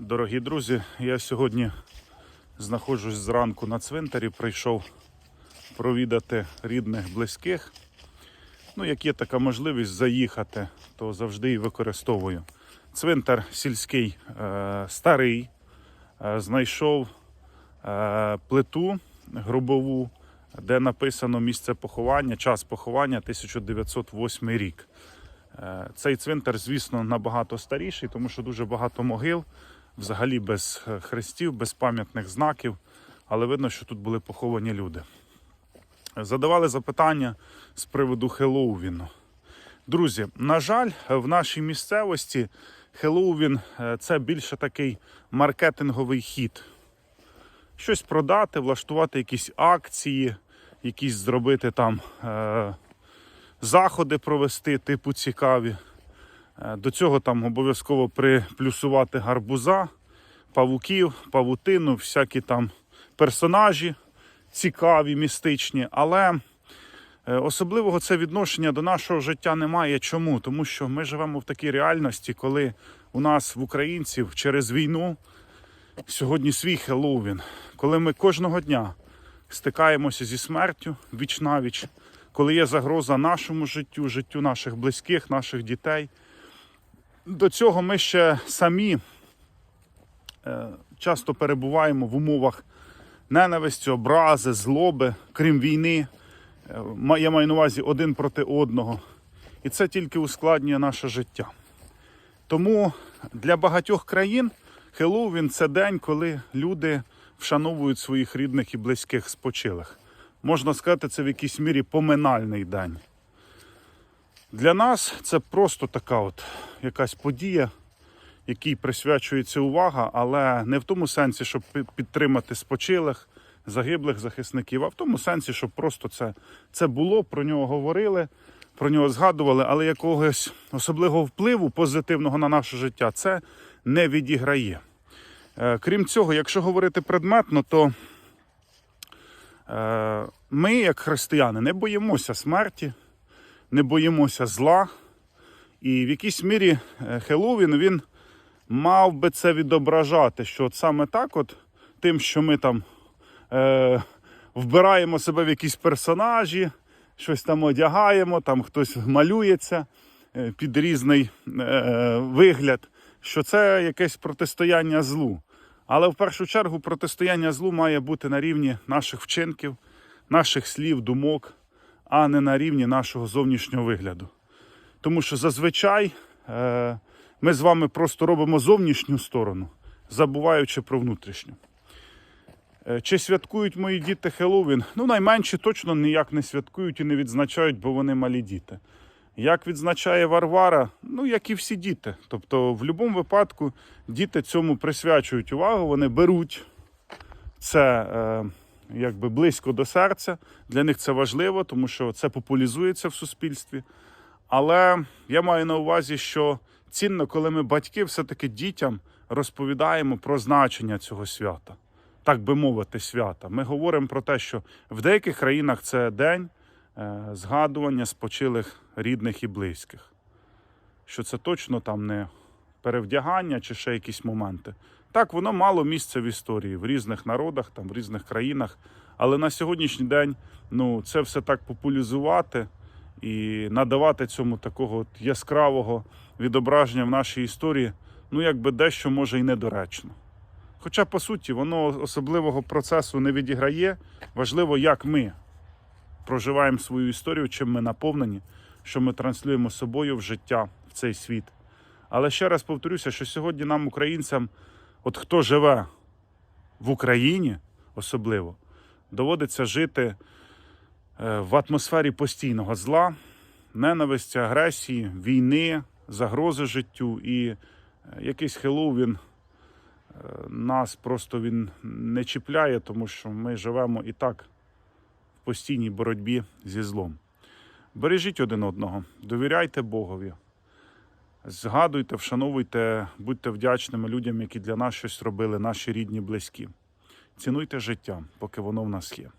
Дорогі друзі, я сьогодні знаходжусь зранку на цвинтарі, прийшов провідати рідних, близьких. Ну, як є така можливість заїхати, то завжди її використовую. Цвинтар сільський е, старий, е, знайшов е, плиту грубову, де написано місце поховання, час поховання 1908 рік. Е, Цей цвинтар, звісно, набагато старіший, тому що дуже багато могил, взагалі без е, хрестів, без пам'ятних знаків, але видно, що тут були поховані люди. Задавали запитання з приводу Хеллоуіну. Друзі, на жаль, в нашій місцевості Хеллоуін е, це більше такий маркетинговий хід. Щось продати, влаштувати якісь акції, якісь зробити там е, заходи провести, типу цікаві. Е, До цього там обов'язково приплюсувати гарбуза, павуків, павутину, всякі там персонажі цікаві, містичні. Але е, особливого це відношення до нашого життя немає. Чому? Тому що ми живемо в такій реальності, коли у нас в українців через війну сьогодні свій Хеллоуін, коли ми кожного дня стикаємося зі смертю віч навіч, коли є загроза нашому життю, життю наших близьких, наших дітей. До цього ми ще самі е, часто перебуваємо в умовах ненависті, образи, злоби, крім війни. Е, Я маю на увазі один проти одного. І це тільки ускладнює наше життя. Тому для багатьох країн Хеллоуін це день, коли люди вшановують своїх рідних і близьких спочилих. Можна сказати, це в якійсь мірі поминальний день. Для нас це просто така от якась подія, якій присвячується увага, але не в тому сенсі, щоб підтримати спочилих, загиблих захисників, а в тому сенсі, щоб просто це, це було, про нього говорили, про нього згадували, але якогось особливого впливу позитивного на наше життя це не відіграє. Е, Крім цього, якщо говорити предметно, то е, ми, як християни, не боїмося смерті, не боїмося зла. І в якійсь мірі е, Хеллоуін він мав би це відображати, що от саме так, от тим, що ми там е, вбираємо себе в якісь персонажі, щось там одягаємо, там хтось малюється е, під різний е, вигляд, що це якесь протистояння злу. Але в першу чергу протистояння злу має бути на рівні наших вчинків, наших слів, думок, а не на рівні нашого зовнішнього вигляду. Тому що зазвичай е, ми з вами просто робимо зовнішню сторону, забуваючи про внутрішню. Е, Чи святкують мої діти Хеллоуін? Ну, найменші точно ніяк не святкують і не відзначають, бо вони малі діти. Як відзначає Варвара, ну як і всі діти. Тобто, в будь-якому випадку діти цьому присвячують увагу, вони беруть це е, якби близько до серця. Для них це важливо, тому що це популяризується в суспільстві. Але я маю на увазі, що цінно, коли ми батьки все-таки дітям розповідаємо про значення цього свята, так би мовити, свята. Ми говоримо про те, що в деяких країнах це день е, згадування спочилих рідних і близьких. Що це точно там не перевдягання чи ще якісь моменти. Так, воно мало місця в історії в різних народах, там, в різних країнах. Але на сьогоднішній день ну, це все так популяризувати і надавати цьому такого от яскравого відображення в нашій історії, ну якби дещо може і недоречно. Хоча, по суті, воно особливого процесу не відіграє. Важливо, як ми проживаємо свою історію, чим ми наповнені, що ми транслюємо собою в життя, в цей світ. Але ще раз повторюся, що сьогодні нам, українцям, от хто живе в Україні особливо, доводиться жити е, в атмосфері постійного зла, ненависті, агресії, війни, загрози життю. І е, якийсь Хеллоуін е, нас просто він не чіпляє, тому що ми живемо і так в постійній боротьбі зі злом. Бережіть один одного, довіряйте Богові. Згадуйте, вшановуйте, будьте вдячними людям, які для нас щось робили, наші рідні, близькі. Цінуйте життя, поки воно в нас є.